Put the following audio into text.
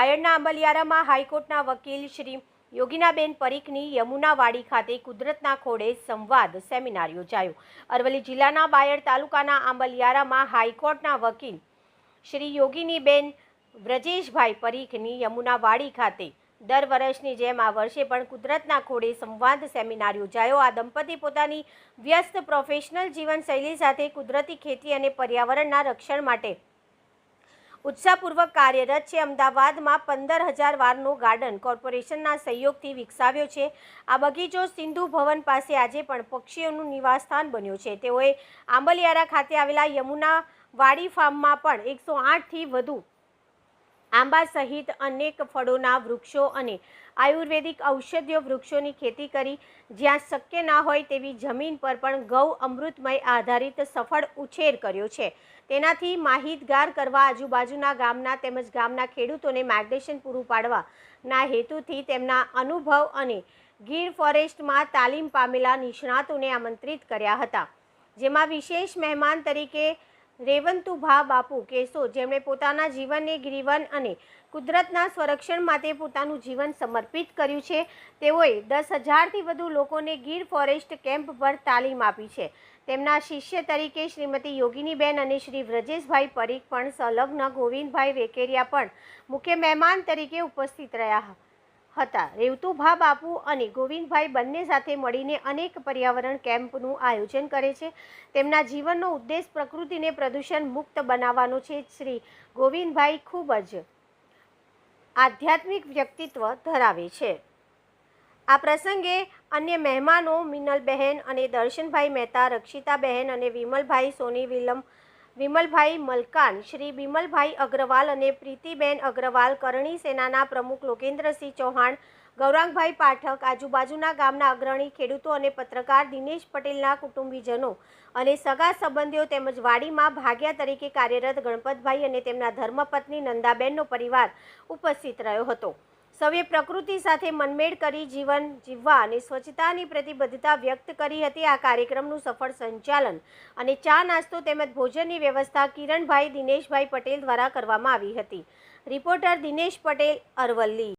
બાયડના આંબલિયારામાં હાઈકોર્ટના વકીલ શ્રી યોગીનાબેન પરીખની યમુનાવાડી ખાતે કુદરતના ખોડે સંવાદ સેમિનાર યોજાયો. અરવલ્લી જિલ્લાના બાયડ તાલુકાના આંબલિયારામાં હાઈકોર્ટના વકીલ શ્રી યોગીનીબેન વ્રજેશભાઈ પરીખની યમુનાવાડી ખાતે દર વર્ષની જેમ આ વર્ષે પણ કુદરતના ખોડે સંવાદ સેમિનાર યોજાયો. આ દંપતી પોતાની વ્યસ્ત પ્રોફેશનલ જીવનશૈલી સાથે કુદરતી ખેતી અને પર્યાવરણના રક્ષણ માટે ઉત્સાહપૂર્વક કાર્યરત છે. અમદાવાદમાં પંદર હજાર વારનો ગાર્ડન કોર્પોરેશનના સહયોગથી વિકસાવ્યો છે. આ બગીચો સિંધુ ભવન પાસે આજે પણ પક્ષીઓનું નિવાસસ્થાન બન્યો છે. તેઓએ આંબલિયારા ખાતે આવેલા યમુના વાડી ફાર્મમાં પણ એકસો આઠથી વધુ આંબા સહિત અનેક ફળોના વૃક્ષો અને આયુર્વેદિક ઔષધીય વૃક્ષોની ખેતી કરી. જ્યાં શક્ય ના હોય તેવી જમીન પર પણ ગૌ અમૃતમય આધારિત સફળ ઉછેર કર્યો છે. તેનાથી માહિતગાર કરવા આજુબાજુના ગામના તેમજ ગામના ખેડૂતોને માર્ગદર્શન પૂરું પાડવાના હેતુથી તેમના અનુભવ અને ગીર ફોરેસ્ટમાં તાલીમ પામેલા નિષ્ણાતોને આમંત્રિત કર્યા હતા. જેમાં વિશેષ મહેમાન તરીકે રેવંતુભા બાપુ કેસો. જેમણે પોતાના જીવનને ગિરિવન અને કુદરતના સંરક્ષણ માટે પોતાનું જીવન સમર્પિત કર્યું છે, તેઓએ દસ હજારથી વધુ લોકોને ગીર ફોરેસ્ટ કેમ્પ પર તાલીમ આપી છે. તેમના શિષ્ય તરીકે શ્રીમતી યોગિનીબેન અને શ્રી વ્રજેશભાઈ પરીખ પણ સંલગ્ન ગોવિંદભાઈ વેકેરિયા પણ મુખ્ય મહેમાન તરીકે ઉપસ્થિત રહ્યા. હતા રેવતુભા બાપુ અને ગોવિંદભાઈ બંને સાથે મળીને અનેક પર્યાવરણ કેમ્પનું આયોજન કરે છે. તેમના જીવનનો ઉદ્દેશ પ્રકૃતિને પ્રદૂષણ મુક્ત બનાવવાનો છે. શ્રી ગોવિંદભાઈ ખૂબ જ આધ્યાત્મિક વ્યક્તિત્વ ધરાવે છે. આ પ્રસંગે અન્ય મહેમાનો મિનલબહેન અને દર્શનભાઈ મહેતા, રક્ષિતાબહેન અને વિમલભાઈ સોની વિલમ વિમલભાઈ મલકાન, શ્રી વિમલભાઈ અગ્રવાલ અને પ્રીતિબેન અગ્રવાલ કરણી સેનાના પ્રમુખ લોકેન્દ્રસિંહ ચૌહાણ, ગૌરાંગભાઈ પાઠક, આજુબાજુના ગામના અગ્રણી ખેડૂતો અને પત્રકાર દિનેશ પટેલના કુટુંબીજનો અને સગા સંબંધીઓ તેમજ વાડીમાં ભાગ્યા તરીકે કાર્યરત ગણપતભાઈ અને તેમના ધર્મપત્ની નંદાબેનનો પરિવાર ઉપસ્થિત રહ્યો હતો. સૌએ પ્રકૃતિ સાથે મનમેળ કરી જીવન જીવવા અને સ્વચ્છતાની પ્રતિબદ્ધતા વ્યક્ત કરી હતી આ કાર્યક્રમનું સફળ સંચાલન અને ચા નાસ્તો તેમજ ભોજનની વ્યવસ્થા કિરણભાઈ દિનેશભાઈ પટેલ દ્વારા કરવામાં આવી હતી. રિપોર્ટર દિનેશ પટેલ અરવલ્લી.